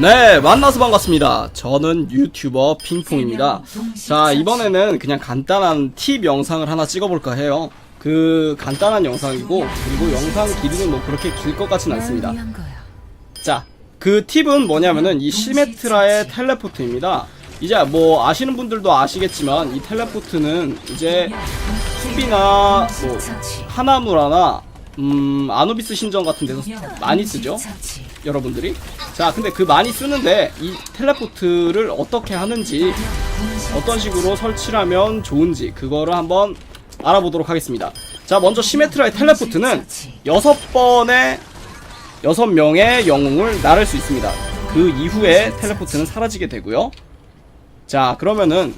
네, 만나서 반갑습니다. 저는 유튜버 핑퐁입니다. 자, 이번에는 그냥 간단한 팁 영상을 하나 찍어볼까 해요. 그 간단한 영상이고, 그리고 영상 길이는 뭐 그렇게 길 것 같진 않습니다. 자, 그 팁은 뭐냐면은 이 시메트라의 텔레포트입니다. 이제 뭐 아시는 분들도 아시겠지만 이 텔레포트는 이제 수비나 뭐 하나무라나 음 아노비스 신전 같은 데서 많이 쓰죠. 여러분들이. 자, 근데 그 많이 쓰는데 이 텔레포트를 어떻게 하는지 어떤 식으로 설치를 하면 좋은지 그거를 한번 알아보도록 하겠습니다. 자, 먼저 시메트라의 텔레포트는 여섯 번의 여섯 명의 영웅을 나를 수 있습니다. 그 이후에 텔레포트는 사라지게 되고요. 자, 그러면은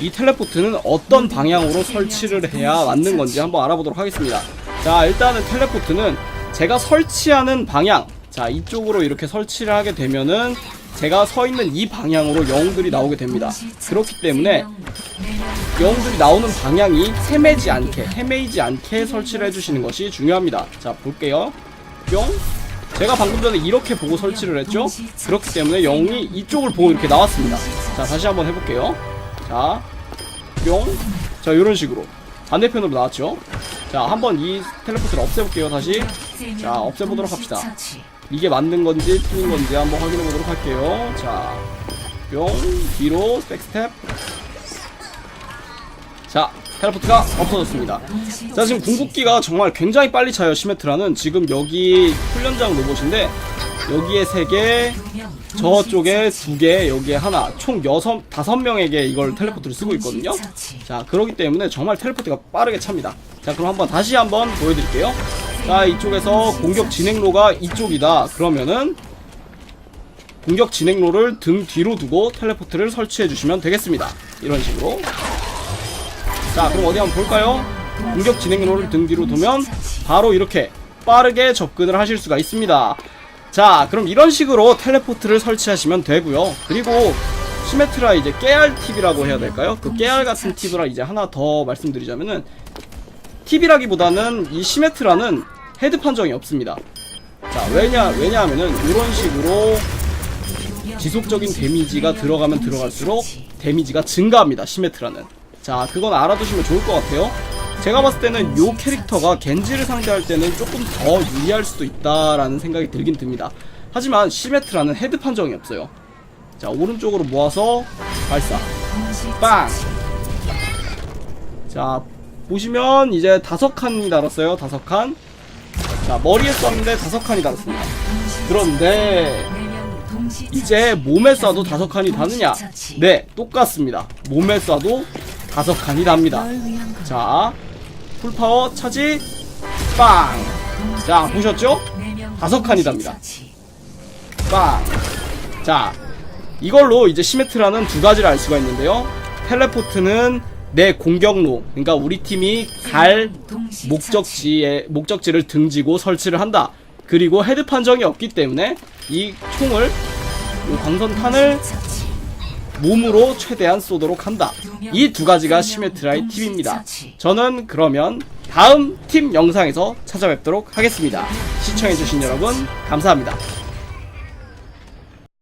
이 텔레포트는 어떤 방향으로 설치를 해야 맞는 건지 한번 알아보도록 하겠습니다. 자, 일단은 텔레포트는 제가 설치하는 방향, 자, 이쪽으로 이렇게 설치를 하게 되면은 제가 서 있는 이 방향으로 영웅들이 나오게 됩니다. 그렇기 때문에 영웅들이 나오는 방향이 헤매지 않게, 헤매이지 않게 설치를 해주시는 것이 중요합니다. 자, 볼게요. 뿅. 제가 방금 전에 이렇게 보고 설치를 했죠? 그렇기 때문에 영웅이 이쪽을 보고 이렇게 나왔습니다. 자, 다시 한번 해볼게요. 자, 뿅. 자, 이런 식으로. 반대편으로 나왔죠? 자, 한번 이 텔레포트를 없애볼게요, 다시. 자, 없애보도록 합시다. 이게 맞는 건지 틀린 건지 한번 확인해 보도록 할게요. 자, 뿅. 뒤로, 백스텝. 자, 텔레포트가 없어졌습니다. 자, 지금 궁극기가 정말 굉장히 빨리 차요, 시메트라는. 지금 여기 훈련장 로봇인데, 여기에 3개, 저쪽에 2개, 여기에 하나, 총 여섯, 다섯 명에게 이걸 텔레포트를 쓰고 있거든요. 자, 그러기 때문에 정말 텔레포트가 빠르게 찹니다. 자, 그럼 한번 다시 한번 보여드릴게요. 자, 이쪽에서 공격 진행로가 이쪽이다. 그러면은, 공격 진행로를 등 뒤로 두고 텔레포트를 설치해 주시면 되겠습니다. 이런 식으로. 자, 그럼 어디 한번 볼까요? 공격 진행로를 등 뒤로 두면 바로 이렇게 빠르게 접근을 하실 수가 있습니다. 자, 그럼 이런 식으로 텔레포트를 설치하시면 되고요. 그리고 시메트라 이제 깨알 팁이라고 해야 될까요? 그 깨알 같은 팁을 이제 하나 더 말씀드리자면은 팁이라기보다는 이 시메트라는 헤드 판정이 없습니다. 자, 왜냐 왜냐하면은 이런 식으로 지속적인 데미지가 들어가면 들어갈수록 데미지가 증가합니다. 시메트라는. 자, 그건 알아두시면 좋을 것 같아요. 제가 봤을 때는 요 캐릭터가 겐지를 상대할 때는 조금 더 유리할 수도 있다라는 생각이 들긴 듭니다. 하지만 시메트라는 헤드 판정이 없어요. 자, 오른쪽으로 모아서 발사. 빵! 자, 보시면 이제 다섯 칸이 달았어요. 다섯 칸. 자, 머리에 쐈는데 다섯 칸이 달았습니다. 그런데 이제 몸에 쏴도 다섯 칸이 다느냐? 네, 똑같습니다. 몸에 쏴도 다섯 칸이 답니다. 자, 풀파워 차지, 빵! 자, 보셨죠? 다섯 칸이 답니다. 빵! 자, 이걸로 이제 시메트라는 두 가지를 알 수가 있는데요. 텔레포트는 내 공격로, 그러니까 우리 팀이 갈 목적지에, 목적지를 등지고 설치를 한다. 그리고 헤드 판정이 없기 때문에 이 총을, 이 광선탄을 몸으로 최대한 쏘도록 한다. 이 두 가지가 시메트라의 팁입니다. 저는 그러면 다음 팁 영상에서 찾아뵙도록 하겠습니다. 시청해주신 여러분, 감사합니다.